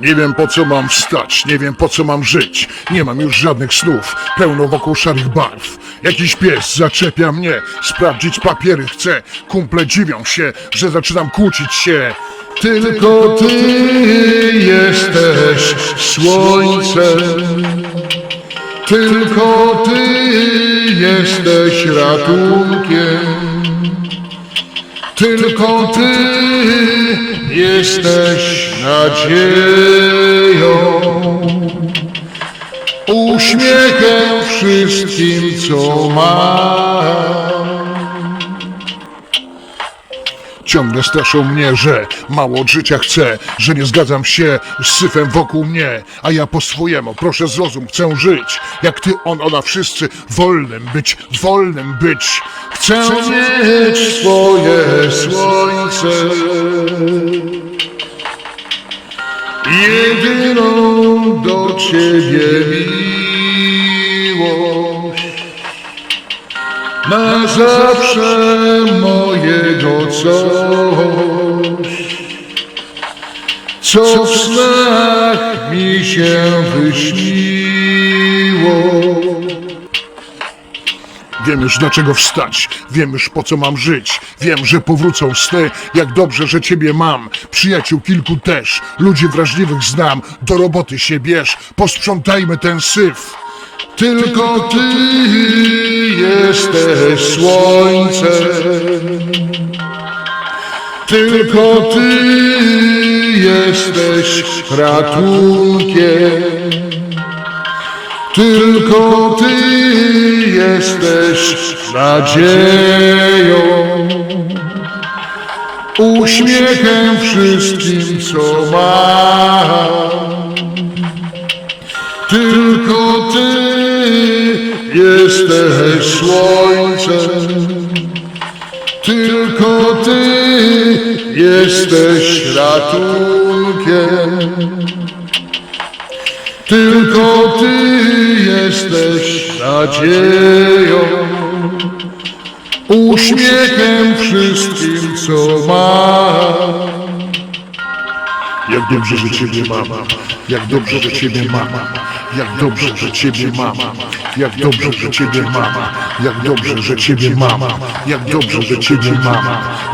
Nie wiem po co mam wstać, nie wiem po co mam żyć. Nie mam już żadnych snów, pełno wokół szarych barw. Jakiś pies zaczepia mnie, sprawdzić papiery chce. Kumple dziwią się, że zaczynam kłócić się. Tylko ty jesteś słońcem. Tylko ty jesteś ratunkiem. Tylko Ty jesteś nadzieją, uśmiechem wszystkim, co mam. Ciągle straszą mnie, że mało od życia chcę, że nie zgadzam się z syfem wokół mnie, a ja po swojemu, proszę zrozum, chcę żyć, jak ty, on, ona, wszyscy, wolnym być, wolnym być. Chcę mieć swoje słońce, jedyną do ciebie miłość. Na zawsze mojego coś, co w snach mi się wyśniło. Wiem już dlaczego wstać, wiem już po co mam żyć, wiem, że powrócą sny, jak dobrze, że ciebie mam. Przyjaciół kilku też, ludzi wrażliwych znam, do roboty się bierz, posprzątajmy ten syf. Tylko ty jesteś słońcem. Tylko ty jesteś ratunkiem. Tylko ty jesteś nadzieją. Uśmiechem wszystkim, co mam. Tylko ty jesteś słońcem. Tylko ty jesteś ratunkiem. Tylko ty jesteś nadzieją. Uśmiechem wszystkim, co mam. Jak dobrze, że Ciebie mam. Jak dobrze, że Ciebie mam. Jak dobrze, że Ciebie mam. Jak dobrze, że Ciebie mam. Jak dobrze, że Ciebie mam. Jak dobrze, że Ciebie mam.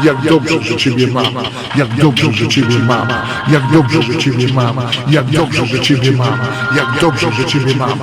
Jak dobrze, że Ciebie mam. Jak dobrze, że Ciebie mam. Jak dobrze, że Ciebie mam. Jak dobrze, że Ciebie mam. Jak dobrze, że Ciebie mam.